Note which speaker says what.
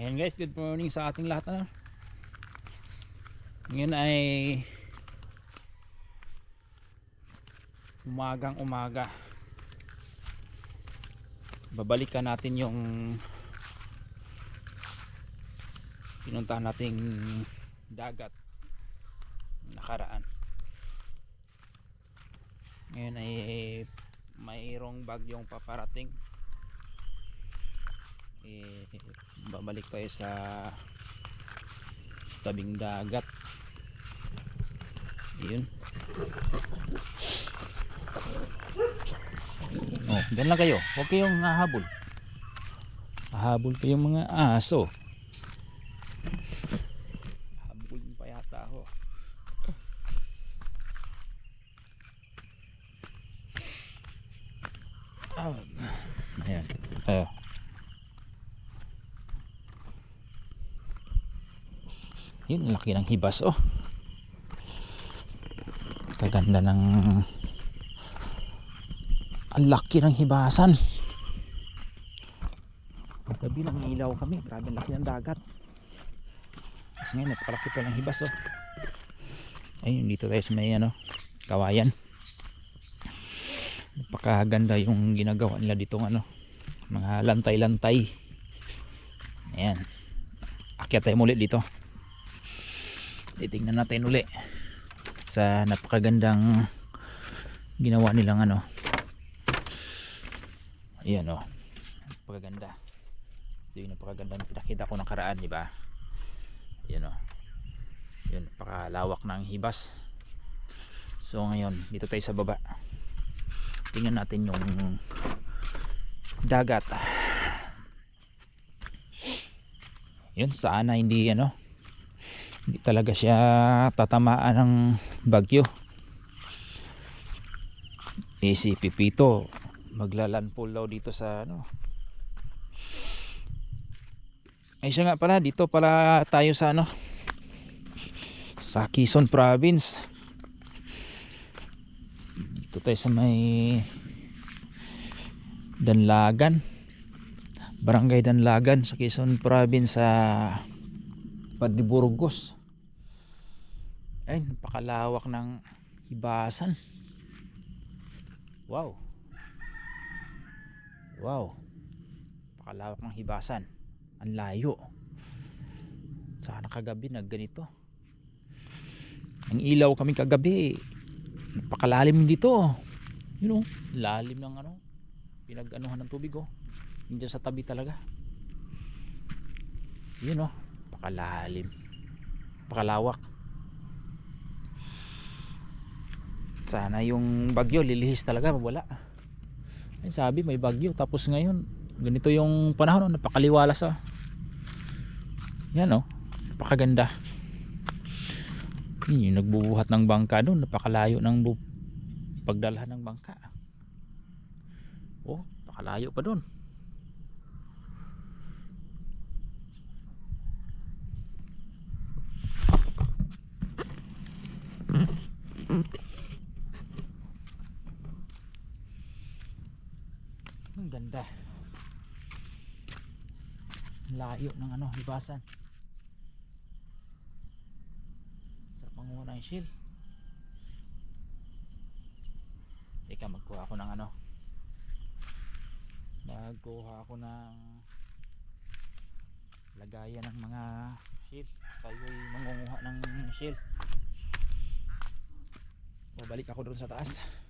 Speaker 1: Ayan guys, good morning sa ating lahat. Ano? Ngayon ay umagang umaga. Babalikan natin yung pinuntahan nating dagat nakaraan. Ngayon ay mayroong bagyong paparating eh, babalik tayo sa tabing dagat. Yun. Oh, dyan lang kayo. Huwag kayong hahabol. Hahabol pa yung mga aso habulin pa yata ako oh. ayan oh. Yun laki ng hibas oh. Kaganda ng ang laki ng hibasan. Gabi nang ilaw kami. Grabe ang laki ng dagat. Kasi ngayon napakalaki pa ng hibas oh. Ayun dito tayo sa may ano kawayan. Napakaganda yung ginagawa nila dito ano mga lantay-lantay. Ayan. Akyat tayo muli dito titingnan natin uli sa napakagandang ginawa nilang ano. Ayan o napakaganda. Ito yung napakagandang pinakita ko ng karaan di ba? Ayan o yun napakalawak ng hibas. So ngayon dito tayo sa baba. Tingnan natin yung dagat. Yun sana hindi ano hindi talaga siya tatamaan ng bagyo. Eh si Pipito maglalanpol daw dito sa ano. Ay siya nga pala dito pala tayo sa ano sa Quezon province. Dito tayo sa may Danlagan Barangay Danlagan sa Quezon province sa Padiburgos ay napakalawak ng hibasan. Wow. Wow. Napakalawak ng hibasan. Ang layo. Sana kagabi nagganito ang ilaw kami kagabi. Napakalalim dito. Yun o lalim ng ano pinag-anuhan ng tubig oh. Hindi sa tabi talaga. Yun oh napakalalim. Napakalawak sana yung bagyo lilihis talaga wala. Ay sabi may bagyo. Tapos ngayon ganito yung panahon oh, napakaliwalas oh. yan oh. Napakaganda. Yun yung nagbubuhat ng bangka doon. Napakalayo ng pagdalhan ng bangka. Oh napakalayo pa doon Ang ganda. Layo ng ano, hibasan. Sarap manguha ng shield. Teka, magkuha ako ng ano. Magkuha ako ng lagayan ng mga shield. Tayo'y mangunguha ng shield. Babalik ako doon sa taas.